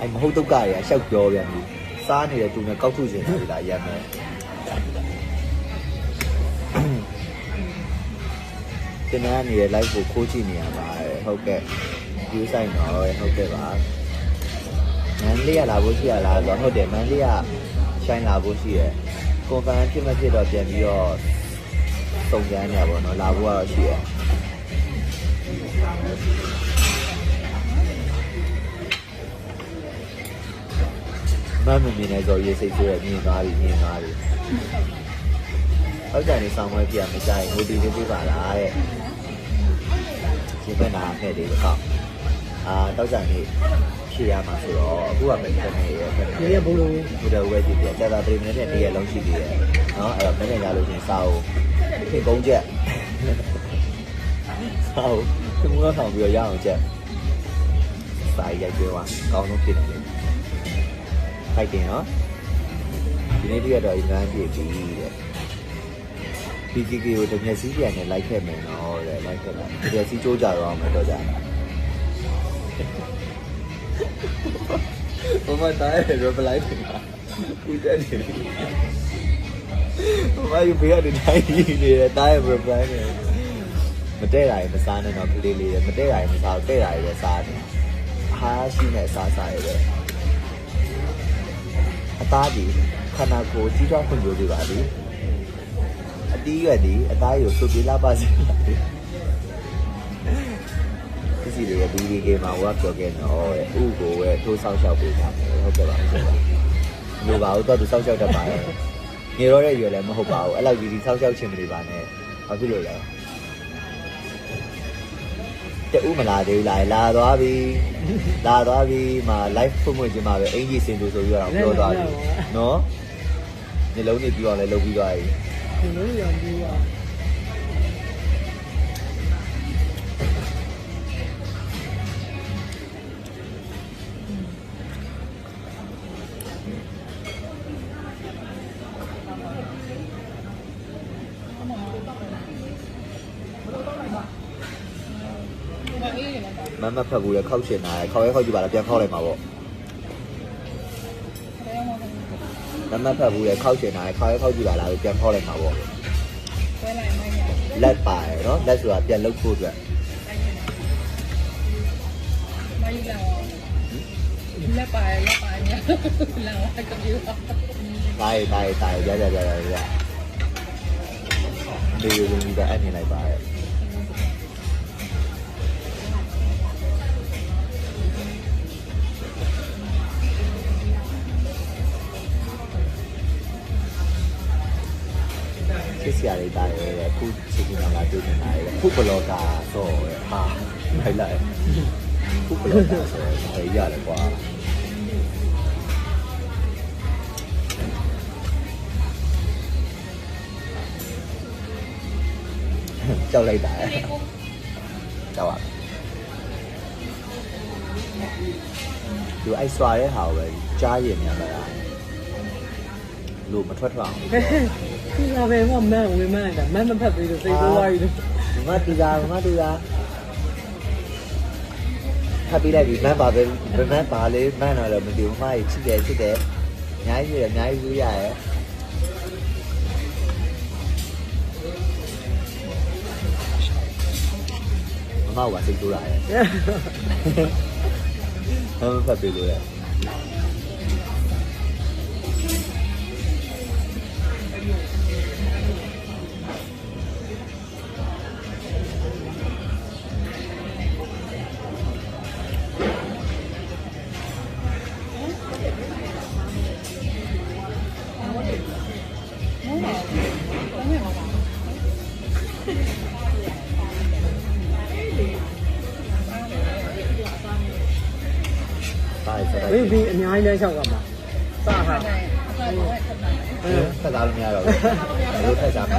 အဲ့မဟုတ်တုတ်ကရရှောက်ပြောပြန်ပြီစားနေတဲ့သူနဲ့ကောက်ထုရှင်တွေလားရမ်းမယ်ကျွန်တော်ကနေ live ကိုခိုးကြည့်နေရပါတယ်ဟုတ်ကဲ့ view ဆိုင်တော့ဟုတ်ကဲ့ပါမန်လေးရလာဖို့ရှိရလားဆိုတော့ဟုတ်တယ်မန်လေးကရှိုင်းလာဖို့ရှိရယ် confirm ဖြစ်မဖြစ်တော့ပြန်ပြီးတော့စုံစမ်းနေရပါတော့လာဖို့ကတော့ရှိရယ် မမမြင်နေဆိုရေစိတ်ဆိုးရမြင်သွားပြီမြင်သွားပြီဟုတ်တယ်နေဆောင်မပြမဆိုင်ဝတီလေးပြပါလားတဲ့ဒီဘက်နာဖက်လေးတော့အာတောက်ကြနေဖြေရမှာဆိုတော့အခုကမင်းကနေရဖက်နေဒီရဘုံလုံးဘုရားဝဲကြည့်ပြတက်တာ3မိနစ်နဲ့တရက်လုံးရှိသေးတယ်နော်အဲ့တော့မင်းနဲ့ရလို့ချင်းစာအုပ်ဖြစ်ကုန်းချက်စာအုပ်သူကဆောင်ပြီးတော့ရအောင်ချက်စာရိုက်ပြောပါအကောင်းဆုံးဖြစ်နေတယ် ဖိုက်တင်နော်ဒီနေ့တရက်တော့အင်္ဂါပြည့်ပြီတဲ့ PKK ကိုတမျက်စီးပြန်နဲ့လိုက်ခဲ့မယ်နော်တဲ့လိုက်ခဲ့တာတမျက်စီးကြိုးကြတော့အောင်မယ်တော့ကြတာဘာမှတားရတော့ပလိုက်တင်တာဦးတက်နေပြီဘာယူပေးရတဲ့တိုင်းကြီးနေတယ်တားရဘယ်ပလိုက်နေမတဲ့တာရမစားနဲ့တော့ကလေးလေးရမတဲ့တာရမစားတဲ့တာရပဲစားတယ်အားရှိနဲ့စားစားရပဲ အသားကြီးခန္ဓာကိုယ်ကြီးထွားဖွံ့ဖြိုးပေးပါသည်အတီးရွက်ဒီအသားကိုစုပ်ပြေးလာပါစေဒီစီတွေဒီဒီကေမှာဝါပြောခဲ့တော့တဲ့ဥကိုပဲထိုးဆောက်ရှောက်ပေးတာဟုတ်ကဲ့ပါဟုတ်ကဲ့ပါလူပါဦးတော့သူဆောက်ရှောက်တတ်ပါရဲ့နေတော့တဲ့ရွယ်လည်းမဟုတ်ပါဘူးအဲ့လောက်ကြီးဒီဆောက်ရှောက်ခြင်းမတွေပါနဲ့ဘာဖြစ်လို့လဲ တဲ့ဥမလာသေးဘူးလားလာသွားပြီလာသွားပြီမှာ live ဖွင့်ဖွင့်ခြင်းမှာပဲအင်ကြီးစင်သူဆိုပြီးတော့ပြောသွားပြီနော်ညလုံးနေပြီးတော့လည်းလုပ်ပြီးသွားပြီဘုံလုံးရံပြီးอ่ မမဖတ်ဘူးလေခောက်ရှင်လာတယ်ခောက်ရဲခောက်ကြည့်ပါလားပြန်ခောက်လိုက်မှာပေါ့မမဖတ်ဘူးလေခောက်ရှင်လာတယ်ခောက်ရဲခောက်ကြည့်ပါလားပြန်ခောက်လိုက်မှာပေါ့လက်ပါရယ်နော်လက်ဆိုတာပြန်လုတ်ဖို့အတွက်လက်ပါရလက်ပါညာလာဝါကပြူပါတားရတားရတားရရရရရရဒီလိုမျိုးဒီကအမြင်လိုက်ပါရ ယ်စစ်စရာတွေတားရယ်အခုချိန်ကြီးမှာတွေ့နေတာရယ်ခုဘလောကာဆိုရယ်ဟာထိုင်လိုက်ခုဘလောကာဆိုရယ်ရတယ်ကွာကြောက်လိုက်တာကြောက်ပါသူအဲ့ဆွာတဲ့ဟာကိုပဲကြားရင်မြန်လာတာ လို့မထွက်ထွက်အောင်ဒီလာပဲဟောမန်ဝင်မန်တာမန်မဖက်ပြီးတော့စိတ်ဆိုးသွားပြီမမတူတာမမတူတာဖတ်ပြီးလိုက်ပြီမန်ပါပဲမန်ပါလေမန်တော့လည်းမတူဘူးမကြီးချစ်တယ်ချစ်တယ်အများကြီးရအများကြီးယူရရဲ့မမကစိတ်ဆိုးတာရဲ့မမဖတ်ပြီးလို့ရ ပါစတာဝိဘီအများကြီးလဲလျှောက်ကမှာစဟာအစားတော့ထပ်တာအင်းဖတ်သားလို့မရတော့ဘူးဘယ်လိုဖတ်စားမလဲ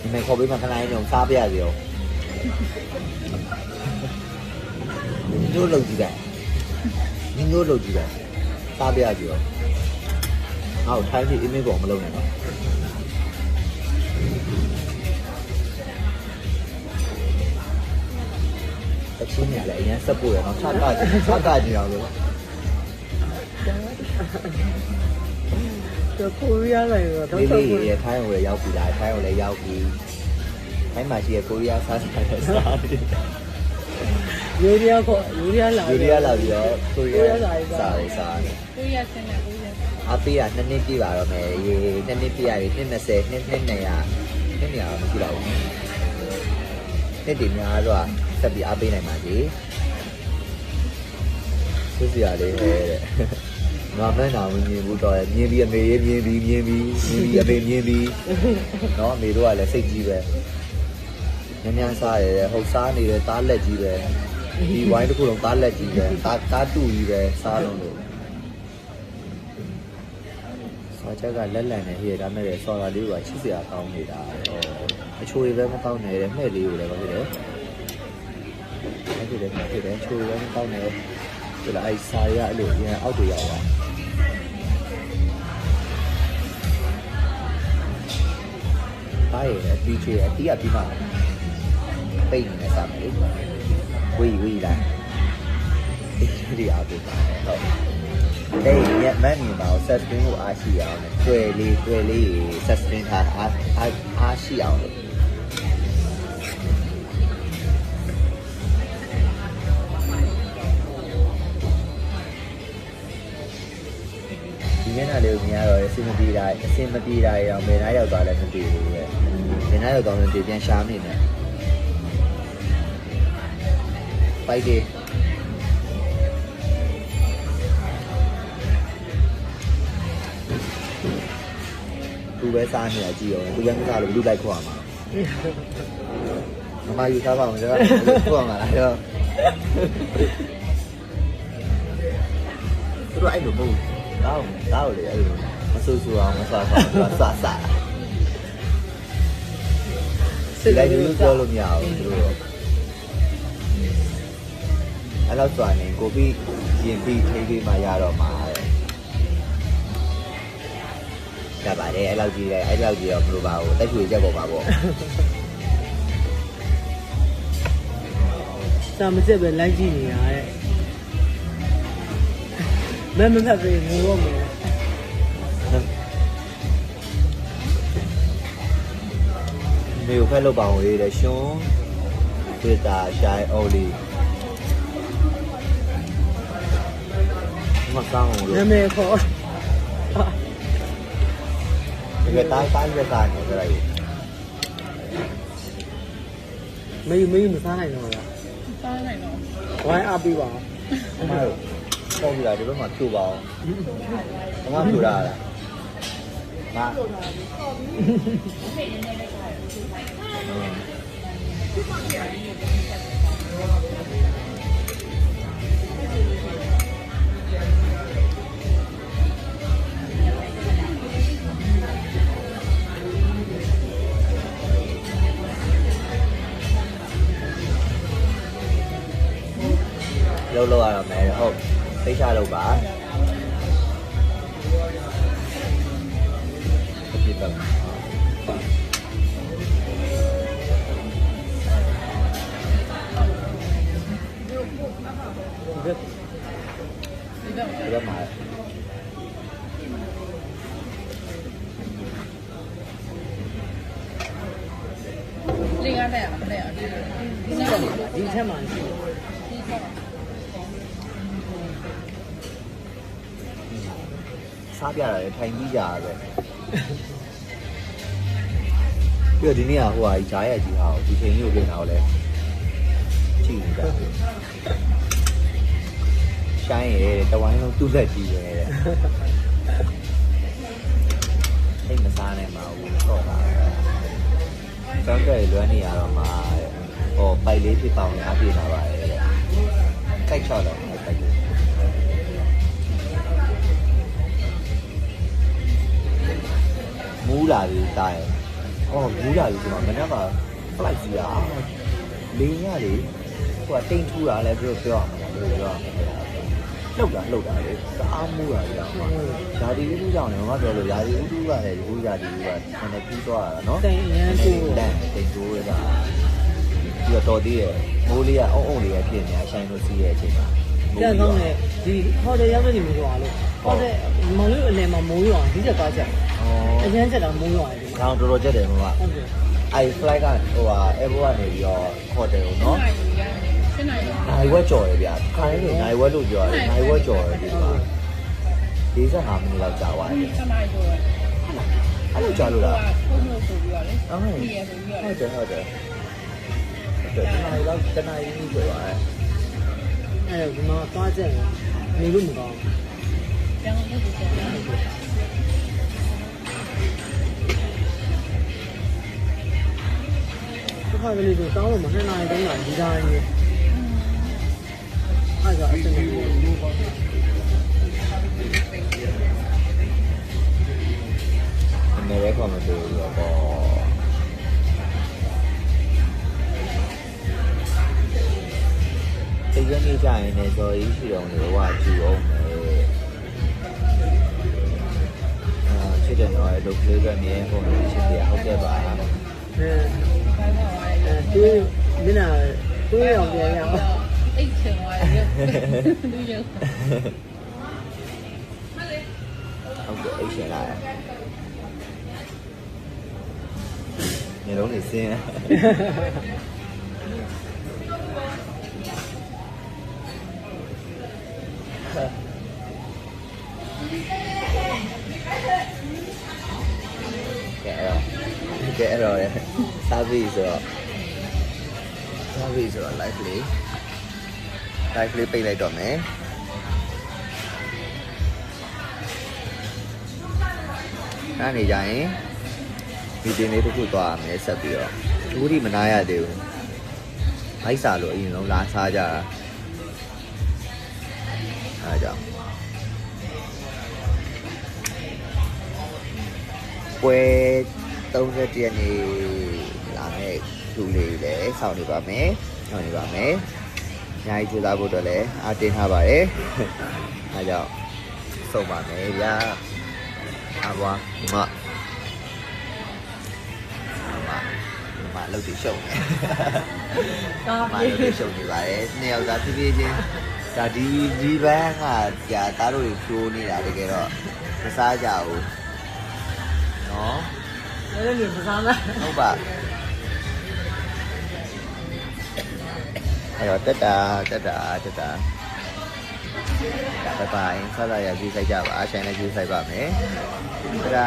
ဒီမဲ့ခေါ်ပေးမှခဏလေးတော့စားပြရစီအောင်ညို့လောက်ကြည့်တယ်ညို့လောက်ကြည့်တယ်စားပြရစီအောင်ဟောထိုင်းစီအင်းမေးပေါ်မလုပ်နဲ့ အချင်းများလည်းအရင်ဆက်ဖို့ရအောင်ချတာချတာကြည့်အောင်လို့တော့ကိုရီးယားလည်းတော့ဆက်ဖို့ရထိုင်းကိုလည်းရောက်ပြီလားထိုင်းကိုလည်းရောက်ပြီထိုင်းမှာရှိတဲ့ကိုရီးယားစားစားတဲ့စားတွေယူရီးယားကိုယူရီးယားလာယူရီးယားလာပြီးတော့ကိုရီးယားစားစားစားကိုရီးယားဆင်းတဲ့ အပေးကနှစ်နှစ်ပြည့်ပါတော့မယ်ရေနှစ်နှစ်ပြည့်ရပြီနှစ်20နှစ်နှစ်200နှစ်200မရှိတော့ဘူးနှစ်တည်များတော့ဆက်ပြီးအပေးနိုင်ပါစေဆွစီရလေးဟဲ့တဲ့ငါမန်းနာဝင်မြင်ဘူးတော့မြင်ပြီးအမေရေးမြင်ပြီးမြင်ပြီးမြင်ပြီးအမေမြင်ပြီးနော်အမေတို့ကလည်းစိတ်ကြီးပဲညညစားရတယ်ဟုတ်စားနေတယ်သားလက်ကြီးပဲဒီဝိုင်းတစ်ခုလုံးသားလက်ကြီးပဲသားသားတူကြီးပဲစားလုံးလို့ ဆောချက်ကလက်လန်နေဟိရဒါမဲ့လေဆော်လာလေးကချစ်စရာကောင်းနေတာဟောအချိုတွေပဲမကောင်းနေတဲ့မှဲ့လေးကိုလည်းဘာဖြစ်လဲအဲ့ဒီလည်းမှဖြစ်တယ်ချိုတွေပဲမကောင်းနေဒီလားအဲ့စာရအဲ့လိုရန်အောက်တွေရောက်သွားဘာရဲ့အတီးချေအတီးကပြီးမှပိတ်နေစားမယ်လေဝီဝီလာဒီအားပေးပါဟု တ်အဲ့ဒီညမန်းနေပါဆက်စပင်းကိုအားရှိအောင်နဲ့တွေ့လေးတွေ့လေးဆက်စပင်းထားအားအားအားရှိအောင်လို့ဒီမျက်နှာလေးကိုမြင်ရတော့အဆင်မပြေတာအဆင်မပြေတာရအောင်ဘယ်နှရောက်သွားလဲမသိဘူးပဲဘယ်နှရောက်သွားလဲဒီပြန်ရှာနေတယ်ပိုက်တယ် သူပဲစားနေတာကြည့်အောင်သူလည်းမစားလို့လူလိုက်ခေါ်ရမှာမမယူစားပါအောင်ကျွန်တော်ခေါ်ရမှာလားရောသူတို့အဲ့လိုမဟုတ်ကောင်းကောင်းလေအဲ့လိုမဆူဆူအောင်မစားပါဘူးသူကစားစားဒီလိုက်လူပြောလို့မရဘူးသူတို့အဲ့လောက်စွာနေကိုပြီးရင်ပြီးထိပြီးမှရတော့မှာ တဲ့ကြပါတယ်အဲ့လောက်ကြီးတယ်အဲ့လောက်ကြီးတော့မလိုပါဘူးတက်ချွေချက်ပေါ်ပါပေါ့စာမစစ်ပဲလိုက်ကြည့်နေတာတဲ့မမဖက်ပဲငိုတော့မယ်မေကိုဖက်လို့ပါအောင်လေးတဲ့ရှွန်းဒေတာရှိုင်းအိုလီမကောင်းဘူးနာလို့မည်ခေါ် ဒီကတိုင်းတိုင်းရတာနေကြတယ်မေးမေးမစားနိုင်တော့လားစားနိုင်တော့ဝိုင်းအပ်ပြီးပါအမတို့ပေါ့ပြလာဒီဘက်မှာဖြူပါအောင်အမဖြူလာလားငါလုံးလောက်ရတော့မယ်ဟုတ် သိချလို့ပါပြစ်တော့ဒီဘက်ဒီဘက်မှာဒီဘက်မှာလင်းရတဲ့အောင်တဲ့အောင်ဒီဒီ ဒီ စား ဘက် နေ မှာဒီထက်မှရှိတယ် ဒီစား စားပြတာလေထိုင်ကြီးကြပဲပြီးတော့ဒီနေ့ကဟိုဟာဂျားရဲ့ကြီးဟာကိုဒီချိန်ကြီးကိုပြင်တော့လဲကြည့်နေတာရှိုင်းရဲတဝိုင်းလုံးသူ့လက်ကြီးပဲတဲ့အိမ်မစားနိုင်ပါဘူးတော့ပါစမ်းကြဲလွမ်းနေရတော့မှာတဲ့ဟောပိုက်လေးဖြစ်ပေါင်းအားပြတာပါရဲ့တဲ့တိုက်ချတော့ မူးလာပြီတားရယ်။အော်မူးလာပြီဆိုတော့မနေ့က flight ကြီးอ่ะလေညလေဟိုကတိမ်ထူတာလဲပြောပြောရမှာလို့ပြောရမှာလှုပ်တာလှုပ်တာလေတအားမူးတာလေအောင်။ဓာတီဥတုကြောင့်လည်းမပြောလို့ဓာတီဥတုကလည်းဒီဥဓာတီဥကနည်းနည်းပြီးသွားတာနော်တိုင်အရန်ကိုလန့်တိမ်တိုးရတာပြီးတော့တော်သေးတယ်မိုးလေးကအုံအုံလေးရဖြစ်နေအဆိုင်လို့စီးရဲ့အချိန်မှာပြန်ကောင်းတယ်ဒီဟိုတယ်ရောက်နေမျိုးရွာလို့ဟိုတယ်မောင်လေးအလယ်မှာမိုးရွာဒီချက်ကားချက်ဩ အရန်ချက်တာမိုးရွာတယ်ဒီခေါင်းတော်တော်ကြက်တယ်မမဟုတ်တယ်အဲ flight ကဟိုဟာ airport ကနေပြီးတော့ hotel ကိုနော်နိုင်ရရတယ်ရှင်းနိုင်ရနိုင်ဝက်ကြော်ရဗျာခါရင်းနိုင်ဝက်လို့ပြောရတယ်နိုင်ဝက်ကြော်ရဒီမှာ45မိနစ်လောက်ကြာသွားတယ်စမိုင်းတော့အဲ့လိုကြာလို့လားဖုန်းလို့ဆိုပြီးတော့လေအော်ဟုတ်ဒီရဆိုပြီးတော့တယ်ဟုတ်တယ်ဟုတ်တယ်တနားလောက်တနားကြီးပြောရတယ်အဲ့ဒီမှာသွားချက်နေလို့မကောင်းပြန်လို့ဆိုတော့ဘူး ခါကလေးကိုတောင်းလို့မနှစ်နာရီတုန်းကဒီတိုင်းကြီးအဲ့ဒါအစနေအမေလည်းခေါ်မတွေ့ဘူးတော့တကယ်နေကြရင်လည်းဇော်ကြီးရှိတော်လေဟိုကကြည့်အောင်မယ်အာချစ်တယ်တော့ဒုက္ခလေးပဲမြင်ပုံနဲ့ချစ်တယ်ဟုတ်ကဲ့ပါအဲဘိုင်းမှာ ဝါရအဲတွေးမင်းနာတွေးအောင်ပြန်ရအောင်အိတ်ချင်ဝါရလူရဟုတ်ကဲ့ ပြီဆိုတော့စားပြီဆိုတော့ live လေး live လေးပိတ်လိုက်တော့မယ်အဲ့နေကြရင်ဒီတင်လေးတစ်ခုသွားရမယ်ဆက်ပြီးတော့အခုထိမနာရသေးဘူးမိုက်စာလို့အရင်ဆုံးလာစားကြတာအားကြောင့်ပွဲ31ရက်နေ့လာမယ့် လူလေးလည်းစောင့်နေပါမယ်စောင့်နေပါမယ်အများကြီးကြိုးစားဖို့အတွက်လည်းအားတင်းထားပါတယ်အားကြောင့်စုံပါမယ်ဗျာအဘွားဒီမှာဒီမှာဒီမှာလုတ်တီရှုံနေကားမာပြေးလို့တွေရှုံနေပါတယ်နှစ်ယောက်သားဖြည်းဖြည်းချင်းဒါဒီဒီဘန်းကကြာသားတို့တွေချိုးနေတာတကယ်တော့မစားကြဘူးနော်လည်းလည်းမစားလားဟုတ်ပါ အဲ့တော့တက်တာတက်တာတက်တာဒါဘိုင်ဘိုင်ဆက်လာရကြည့်ဆိုင်ကြပါအဆိုင်လည်းကြည့်ဆိုင်ပါမယ်ဒါ